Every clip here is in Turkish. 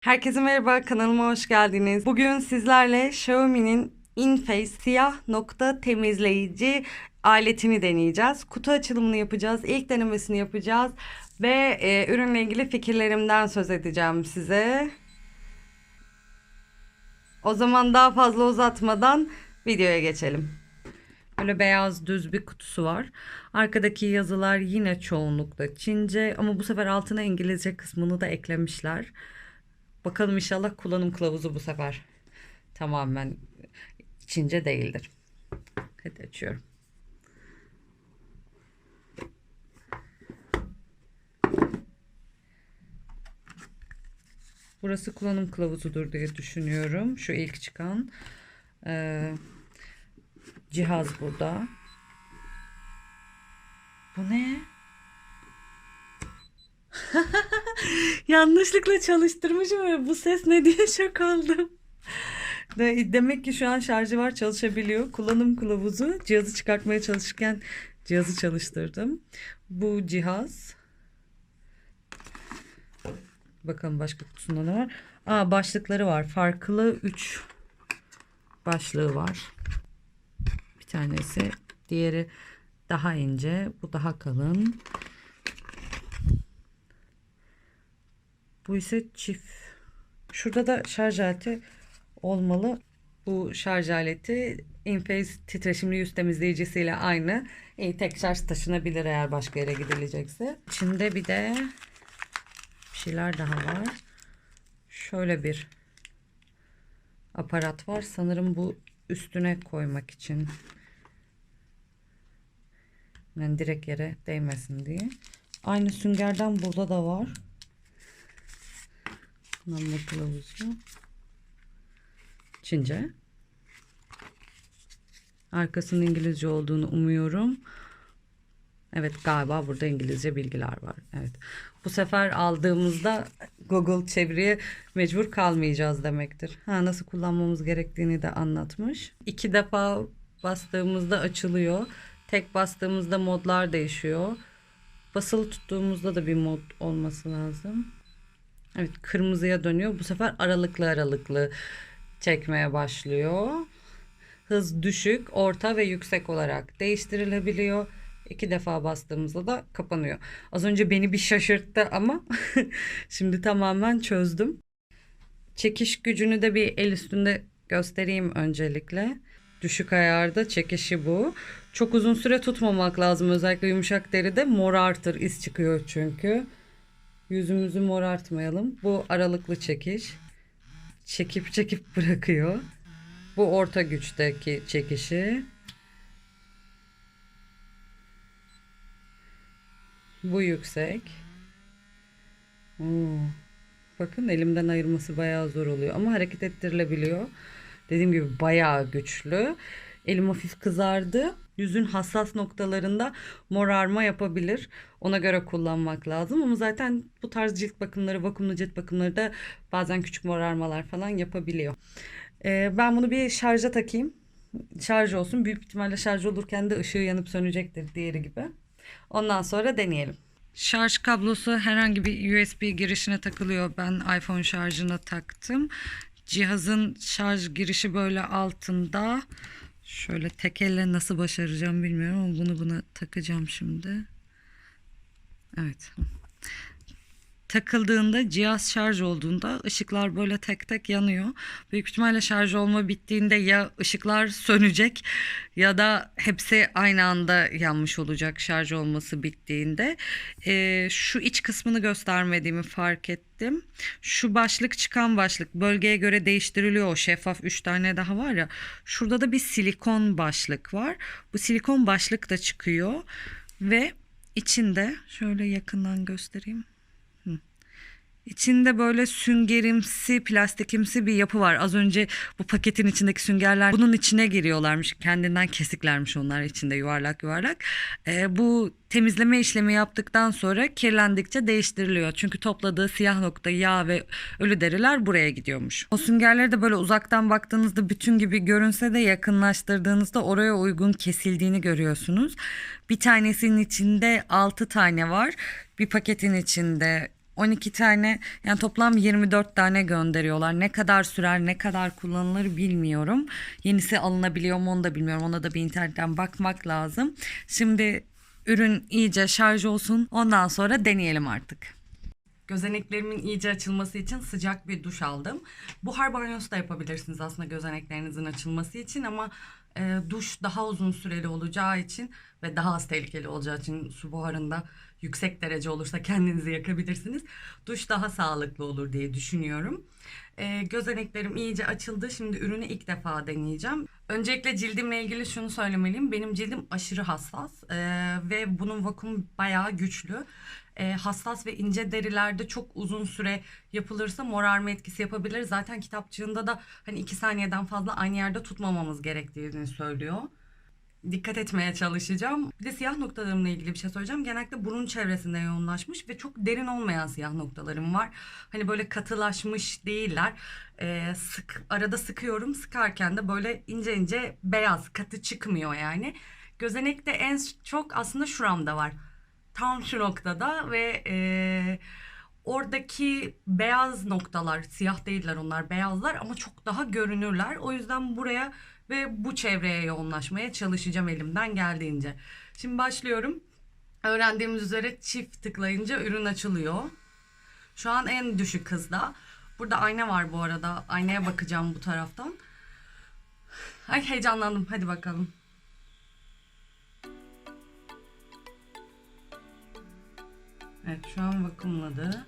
Herkese merhaba, kanalıma hoş geldiniz. Bugün sizlerle Xiaomi'nin InFace siyah nokta temizleyici aletini deneyeceğiz. Kutu açılımını yapacağız, ilk denemesini yapacağız ve e, ürünle ilgili fikirlerimden söz edeceğim size. O zaman daha fazla uzatmadan videoya geçelim. Böyle beyaz düz bir kutusu var. Arkadaki yazılar yine çoğunlukla Çince ama bu sefer altına İngilizce kısmını da eklemişler. Bakalım inşallah kullanım kılavuzu bu sefer tamamen Çince değildir. Hadi açıyorum. Burası kullanım kılavuzudur diye düşünüyorum. Şu ilk çıkan ee, cihaz burada. Bu ne? Yanlışlıkla çalıştırmışım ve bu ses ne diye şok oldum. De- Demek ki şu an şarjı var çalışabiliyor. Kullanım kılavuzu cihazı çıkartmaya çalışırken cihazı çalıştırdım. Bu cihaz. Bakalım başka kutusunda ne var? Aa başlıkları var. Farklı 3 başlığı var. Bir tanesi diğeri daha ince, bu daha kalın. Bu ise çift. Şurada da şarj aleti olmalı. Bu şarj aleti InFace titreşimli yüz temizleyicisiyle aynı. E, tek şarj taşınabilir eğer başka yere gidilecekse. İçinde bir de bir şeyler daha var. Şöyle bir aparat var. Sanırım bu üstüne koymak için. Yani direkt yere değmesin diye. Aynı süngerden burada da var. Kullanma kılavuzu. Çince. Arkasının İngilizce olduğunu umuyorum. Evet galiba burada İngilizce bilgiler var. Evet. Bu sefer aldığımızda Google çeviriye mecbur kalmayacağız demektir. Ha nasıl kullanmamız gerektiğini de anlatmış. İki defa bastığımızda açılıyor. Tek bastığımızda modlar değişiyor. Basılı tuttuğumuzda da bir mod olması lazım. Evet kırmızıya dönüyor. Bu sefer aralıklı aralıklı çekmeye başlıyor. Hız düşük, orta ve yüksek olarak değiştirilebiliyor. İki defa bastığımızda da kapanıyor. Az önce beni bir şaşırttı ama şimdi tamamen çözdüm. Çekiş gücünü de bir el üstünde göstereyim öncelikle. Düşük ayarda çekişi bu. Çok uzun süre tutmamak lazım. Özellikle yumuşak deride morartır. iz çıkıyor çünkü. Yüzümüzü morartmayalım. Bu aralıklı çekiş. Çekip çekip bırakıyor. Bu orta güçteki çekişi. Bu yüksek. Oo. Bakın elimden ayırması bayağı zor oluyor ama hareket ettirilebiliyor. Dediğim gibi bayağı güçlü. Elim hafif kızardı. Yüzün hassas noktalarında morarma yapabilir. Ona göre kullanmak lazım. Ama zaten bu tarz cilt bakımları, vakumlu cilt bakımları da bazen küçük morarmalar falan yapabiliyor. Ee, ben bunu bir şarja takayım. Şarj olsun. Büyük ihtimalle şarj olurken de ışığı yanıp sönecektir diğeri gibi. Ondan sonra deneyelim. Şarj kablosu herhangi bir USB girişine takılıyor. Ben iPhone şarjına taktım. Cihazın şarj girişi böyle altında. Şöyle tek elle nasıl başaracağım bilmiyorum ama bunu buna takacağım şimdi. Evet. Takıldığında cihaz şarj olduğunda ışıklar böyle tek tek yanıyor. Büyük ihtimalle şarj olma bittiğinde ya ışıklar sönecek ya da hepsi aynı anda yanmış olacak şarj olması bittiğinde. Ee, şu iç kısmını göstermediğimi fark ettim. Şu başlık çıkan başlık bölgeye göre değiştiriliyor. O şeffaf 3 tane daha var ya. Şurada da bir silikon başlık var. Bu silikon başlık da çıkıyor ve içinde şöyle yakından göstereyim. İçinde böyle süngerimsi, plastikimsi bir yapı var. Az önce bu paketin içindeki süngerler bunun içine giriyorlarmış. Kendinden kesiklermiş onlar içinde yuvarlak yuvarlak. Ee, bu temizleme işlemi yaptıktan sonra kirlendikçe değiştiriliyor. Çünkü topladığı siyah nokta, yağ ve ölü deriler buraya gidiyormuş. O süngerleri de böyle uzaktan baktığınızda bütün gibi görünse de yakınlaştırdığınızda oraya uygun kesildiğini görüyorsunuz. Bir tanesinin içinde 6 tane var. Bir paketin içinde 12 tane yani toplam 24 tane gönderiyorlar. Ne kadar sürer ne kadar kullanılır bilmiyorum. Yenisi alınabiliyor mu onu da bilmiyorum. Ona da bir internetten bakmak lazım. Şimdi ürün iyice şarj olsun ondan sonra deneyelim artık. Gözeneklerimin iyice açılması için sıcak bir duş aldım. Buhar banyosu da yapabilirsiniz aslında gözeneklerinizin açılması için ama e, duş daha uzun süreli olacağı için ve daha az tehlikeli olacağı için su buharında yüksek derece olursa kendinizi yakabilirsiniz. Duş daha sağlıklı olur diye düşünüyorum. E, gözeneklerim iyice açıldı. Şimdi ürünü ilk defa deneyeceğim. Öncelikle cildimle ilgili şunu söylemeliyim. Benim cildim aşırı hassas e, ve bunun vakum bayağı güçlü. E, hassas ve ince derilerde çok uzun süre yapılırsa morarma etkisi yapabilir. Zaten kitapçığında da hani iki saniyeden fazla aynı yerde tutmamamız gerektiğini söylüyor. Dikkat etmeye çalışacağım. Bir de siyah noktalarımla ilgili bir şey söyleyeceğim. Genellikle burun çevresinde yoğunlaşmış ve çok derin olmayan siyah noktalarım var. Hani böyle katılaşmış değiller. Ee, sık arada sıkıyorum. Sıkarken de böyle ince ince beyaz katı çıkmıyor yani. Gözenekte en çok aslında şuramda var. Tam şu noktada ve e, oradaki beyaz noktalar siyah değiller onlar beyazlar ama çok daha görünürler. O yüzden buraya ve bu çevreye yoğunlaşmaya çalışacağım elimden geldiğince. Şimdi başlıyorum. Öğrendiğimiz üzere çift tıklayınca ürün açılıyor. Şu an en düşük hızda. Burada ayna var bu arada. Aynaya bakacağım bu taraftan. Ay heyecanlandım. Hadi bakalım. Evet şu an vakumladı.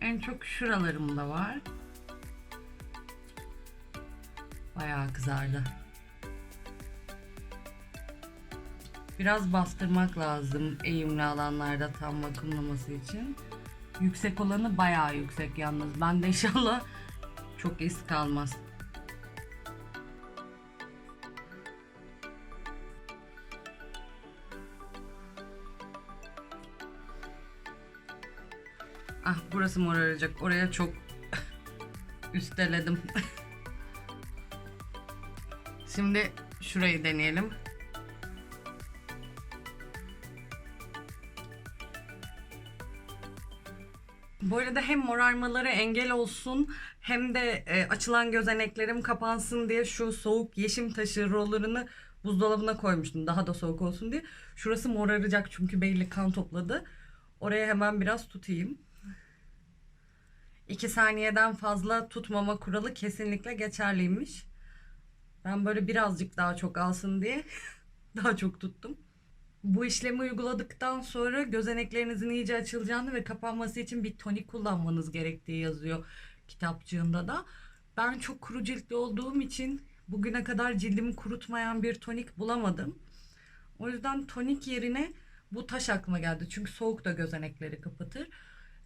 En çok şuralarımda var. Bayağı kızardı. Biraz bastırmak lazım eğimli alanlarda tam vakumlaması için. Yüksek olanı bayağı yüksek yalnız. Ben de inşallah çok iz kalmaz. Ah burası moraracak. Oraya çok üsteledim. Şimdi şurayı deneyelim. Bu arada hem morarmalara engel olsun hem de e, açılan gözeneklerim kapansın diye şu soğuk yeşim taşı rollerını buzdolabına koymuştum. Daha da soğuk olsun diye. Şurası moraracak çünkü belli kan topladı. Oraya hemen biraz tutayım. 2 saniyeden fazla tutmama kuralı kesinlikle geçerliymiş. Ben böyle birazcık daha çok alsın diye daha çok tuttum. Bu işlemi uyguladıktan sonra gözeneklerinizin iyice açılacağını ve kapanması için bir tonik kullanmanız gerektiği yazıyor kitapçığında da. Ben çok kuru ciltli olduğum için bugüne kadar cildimi kurutmayan bir tonik bulamadım. O yüzden tonik yerine bu taş aklıma geldi. Çünkü soğuk da gözenekleri kapatır.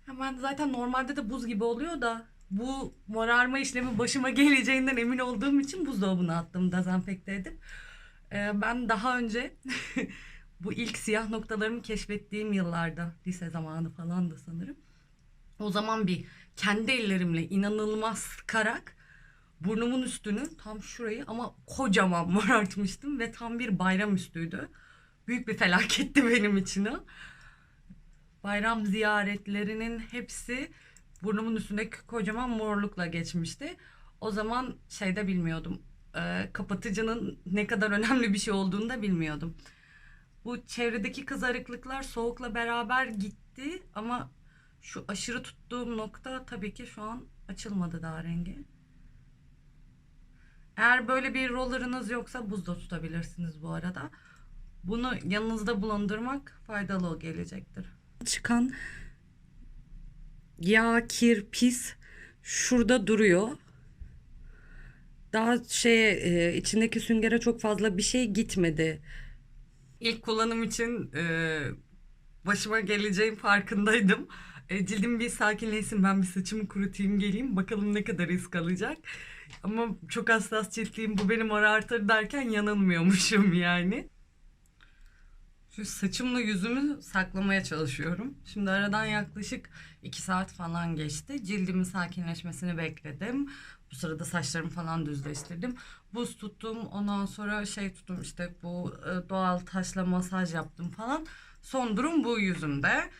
Hemen zaten normalde de buz gibi oluyor da bu morarma işlemi başıma geleceğinden emin olduğum için buzdolabına attım dezenfekte edip. Ee, ben daha önce bu ilk siyah noktalarımı keşfettiğim yıllarda lise zamanı falan da sanırım. O zaman bir kendi ellerimle inanılmaz sıkarak burnumun üstünü tam şurayı ama kocaman morartmıştım ve tam bir bayram üstüydü. Büyük bir felaketti benim için o. Bayram ziyaretlerinin hepsi burnumun üstündeki kocaman morlukla geçmişti. O zaman şeyde bilmiyordum. E, kapatıcının ne kadar önemli bir şey olduğunu da bilmiyordum. Bu çevredeki kızarıklıklar soğukla beraber gitti ama şu aşırı tuttuğum nokta tabii ki şu an açılmadı daha rengi. Eğer böyle bir rollerınız yoksa buzda tutabilirsiniz bu arada. Bunu yanınızda bulundurmak faydalı gelecektir. Çıkan yağ, kir, pis şurada duruyor. Daha şey e, içindeki süngere çok fazla bir şey gitmedi. İlk kullanım için e, başıma geleceğin farkındaydım. Cildim bir sakinleşsin ben bir saçımı kurutayım geleyim bakalım ne kadar iz kalacak. Ama çok hassas ciltliyim bu beni morartır derken yanılmıyormuşum yani. Şu saçımla yüzümü saklamaya çalışıyorum. Şimdi aradan yaklaşık 2 saat falan geçti. Cildimin sakinleşmesini bekledim. Bu sırada saçlarımı falan düzleştirdim. Buz tuttum. Ondan sonra şey tuttum işte bu e, doğal taşla masaj yaptım falan. Son durum bu yüzümde.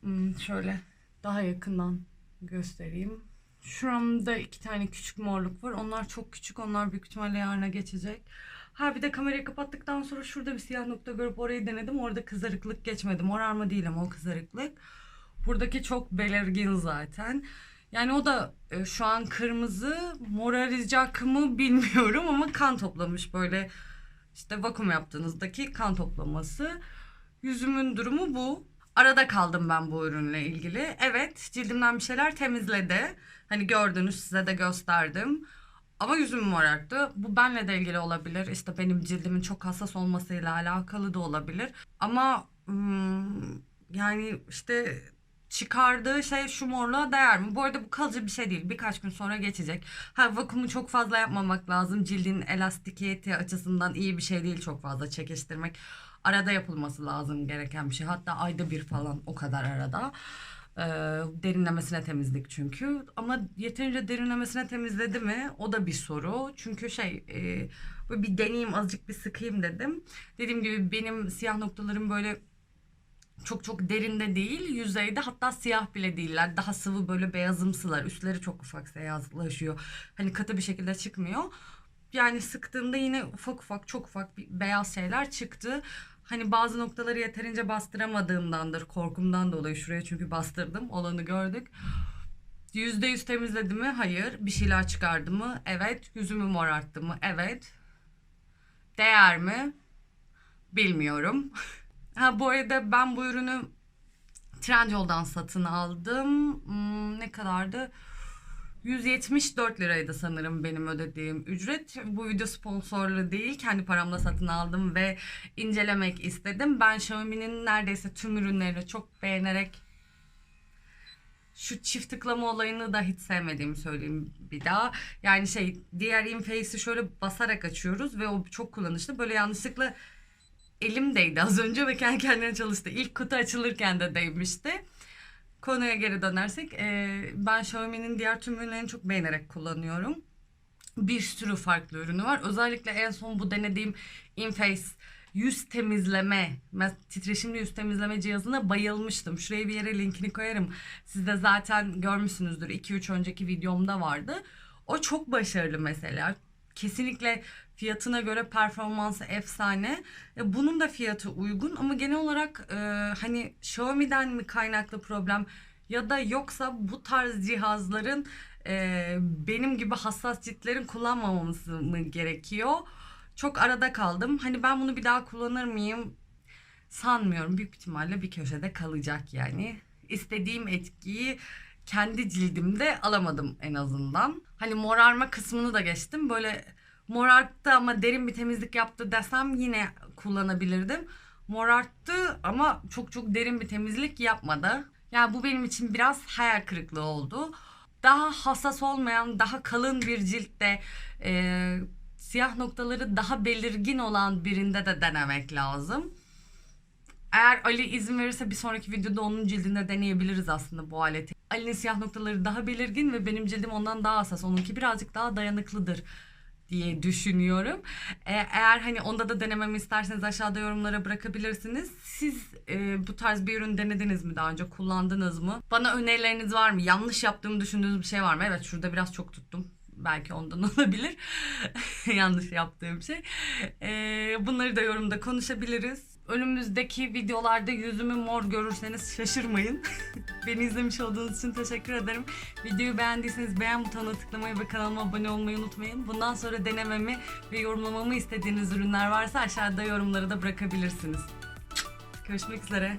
Hmm, şöyle daha yakından göstereyim. Şuramda iki tane küçük morluk var. Onlar çok küçük. Onlar büyük ihtimalle yarına geçecek. Ha bir de kamerayı kapattıktan sonra şurada bir siyah nokta görüp orayı denedim. Orada kızarıklık geçmedi. Morarma değil ama o kızarıklık. Buradaki çok belirgin zaten. Yani o da e, şu an kırmızı. Moraracak mı bilmiyorum ama kan toplamış böyle işte vakum yaptığınızdaki kan toplaması. Yüzümün durumu bu. Arada kaldım ben bu ürünle ilgili. Evet cildimden bir şeyler temizledi. Hani gördünüz size de gösterdim. Ama yüzüm morarttı. Bu benle de ilgili olabilir. İşte benim cildimin çok hassas olmasıyla alakalı da olabilir. Ama hmm, yani işte çıkardığı şey şu morluğa değer mi? Bu arada bu kalıcı bir şey değil. Birkaç gün sonra geçecek. Ha vakumu çok fazla yapmamak lazım. Cildin elastikiyeti açısından iyi bir şey değil çok fazla çekiştirmek. Arada yapılması lazım gereken bir şey. Hatta ayda bir falan o kadar arada. Ee, derinlemesine temizlik çünkü. Ama yeterince derinlemesine temizledi mi? O da bir soru. Çünkü şey e, bir deneyeyim azıcık bir sıkayım dedim. Dediğim gibi benim siyah noktalarım böyle çok çok derinde değil yüzeyde hatta siyah bile değiller daha sıvı böyle beyazımsılar üstleri çok ufak beyazlaşıyor hani katı bir şekilde çıkmıyor yani sıktığımda yine ufak ufak çok ufak bir beyaz şeyler çıktı hani bazı noktaları yeterince bastıramadığımdandır korkumdan dolayı şuraya çünkü bastırdım olanı gördük Yüzde yüz temizledi mi? Hayır. Bir şeyler çıkardı mı? Evet. Yüzümü morarttı mı? Evet. Değer mi? Bilmiyorum. Ha bu arada ben bu ürünü Trendyol'dan satın aldım. Hmm, ne kadardı? 174 liraydı sanırım benim ödediğim ücret. Bu video sponsorlu değil. Kendi paramla satın aldım ve incelemek istedim. Ben Xiaomi'nin neredeyse tüm ürünlerini çok beğenerek şu çift tıklama olayını da hiç sevmediğimi söyleyeyim bir daha. Yani şey diğer InFace'i şöyle basarak açıyoruz ve o çok kullanışlı. Böyle yanlışlıkla elim değdi az önce ve kendi kendine çalıştı. İlk kutu açılırken de değmişti. Konuya geri dönersek e, ben Xiaomi'nin diğer tüm ürünlerini çok beğenerek kullanıyorum. Bir sürü farklı ürünü var. Özellikle en son bu denediğim InFace yüz temizleme, titreşimli yüz temizleme cihazına bayılmıştım. Şuraya bir yere linkini koyarım. Siz de zaten görmüşsünüzdür. 2-3 önceki videomda vardı. O çok başarılı mesela. Kesinlikle fiyatına göre performansı efsane. E, Bunun da fiyatı uygun ama genel olarak e, hani Xiaomi'den mi kaynaklı problem ya da yoksa bu tarz cihazların e, benim gibi hassas ciltlerin kullanmamamız mı gerekiyor? Çok arada kaldım. Hani ben bunu bir daha kullanır mıyım? Sanmıyorum. Büyük ihtimalle bir köşede kalacak yani. İstediğim etkiyi kendi cildimde alamadım en azından. Hani morarma kısmını da geçtim. Böyle morarttı ama derin bir temizlik yaptı desem yine kullanabilirdim. Morarttı ama çok çok derin bir temizlik yapmadı. Yani bu benim için biraz hayal kırıklığı oldu. Daha hassas olmayan, daha kalın bir ciltte e, siyah noktaları daha belirgin olan birinde de denemek lazım. Eğer Ali izin verirse bir sonraki videoda onun cildinde deneyebiliriz aslında bu aleti. Ali'nin siyah noktaları daha belirgin ve benim cildim ondan daha hassas. Onunki birazcık daha dayanıklıdır diye düşünüyorum. Ee, eğer hani onda da denememi isterseniz aşağıda yorumlara bırakabilirsiniz. Siz e, bu tarz bir ürün denediniz mi daha önce? Kullandınız mı? Bana önerileriniz var mı? Yanlış yaptığımı düşündüğünüz bir şey var mı? Evet şurada biraz çok tuttum. Belki ondan olabilir. Yanlış yaptığım şey. Ee, bunları da yorumda konuşabiliriz. Önümüzdeki videolarda yüzümü mor görürseniz şaşırmayın. Beni izlemiş olduğunuz için teşekkür ederim. Videoyu beğendiyseniz beğen butonuna tıklamayı ve kanalıma abone olmayı unutmayın. Bundan sonra denememi ve yorumlamamı istediğiniz ürünler varsa aşağıda yorumları da bırakabilirsiniz. Görüşmek üzere.